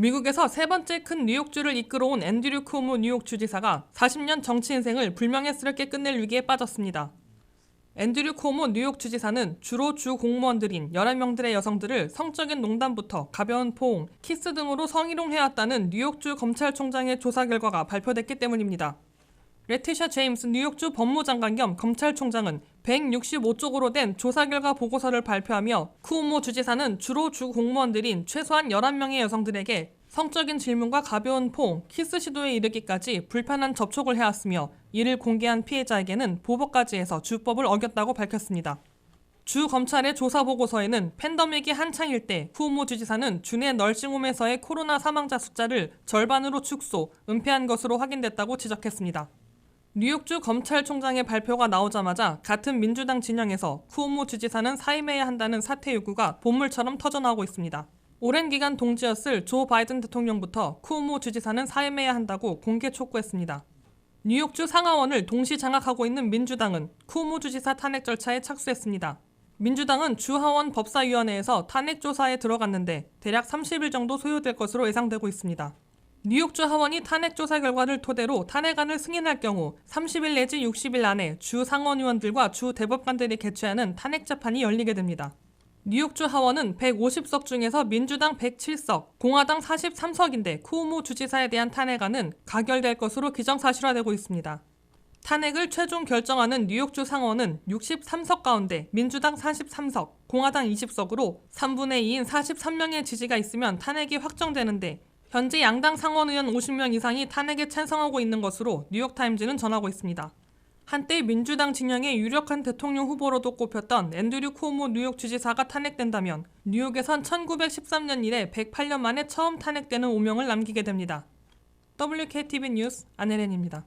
미국에서 세 번째 큰 뉴욕주를 이끌어온 앤드류 쿠오모 뉴욕 주지사가 40년 정치 인생을 불명예스럽게 끝낼 위기에 빠졌습니다. 앤드류 쿠오모 뉴욕 주지사는 주로 주 공무원들인 11명들의 여성들을 성적인 농담부터 가벼운 포옹, 키스 등으로 성희롱해왔다는 뉴욕주 검찰총장의 조사 결과가 발표됐기 때문입니다. 레티샤 제임스 뉴욕주 법무장관 겸 검찰총장은 165쪽으로 된 조사 결과 보고서를 발표하며 쿠오모 주지사는 주로 주 공무원들인 최소한 11명의 여성들에게 성적인 질문과 가벼운 포옹, 키스 시도에 이르기까지 불편한 접촉을 해왔으며 이를 공개한 피해자에게는 보복까지 해서 주법을 어겼다고 밝혔습니다. 주 검찰의 조사 보고서에는 팬데믹이 한창일 때 쿠오모 주지사는 주내 널싱홈에서의 코로나 사망자 숫자를 절반으로 축소, 은폐한 것으로 확인됐다고 지적했습니다. 뉴욕주 검찰총장의 발표가 나오자마자 같은 민주당 진영에서 쿠오모 주지사는 사임해야 한다는 사퇴 요구가 본물처럼 터져나오고 있습니다. 오랜 기간 동지였을 조 바이든 대통령부터 쿠오모 주지사는 사임해야 한다고 공개 촉구했습니다. 뉴욕주 상하원을 동시 장악하고 있는 민주당은 쿠오모 주지사 탄핵 절차에 착수했습니다. 민주당은 주하원 법사위원회에서 탄핵 조사에 들어갔는데 대략 30일 정도 소요될 것으로 예상되고 있습니다. 뉴욕주 하원이 탄핵 조사 결과를 토대로 탄핵안을 승인할 경우 30일 내지 60일 안에 주 상원의원들과 주 대법관들이 개최하는 탄핵 재판이 열리게 됩니다. 뉴욕주 하원은 150석 중에서 민주당 107석, 공화당 43석인데 쿠오모 주지사에 대한 탄핵안은 가결될 것으로 기정사실화되고 있습니다. 탄핵을 최종 결정하는 뉴욕주 상원은 63석 가운데 민주당 43석, 공화당 20석으로 3분의 2인 43명의 지지가 있으면 탄핵이 확정되는데 현재 양당 상원 의원 50명 이상이 탄핵에 찬성하고 있는 것으로 뉴욕타임즈는 전하고 있습니다. 한때 민주당 진영의 유력한 대통령 후보로도 꼽혔던 앤드류 쿠오모 뉴욕 주지사가 탄핵된다면 뉴욕에선 1913년 이래 108년 만에 처음 탄핵되는 오명을 남기게 됩니다. WKTV 뉴스 안혜렌입니다.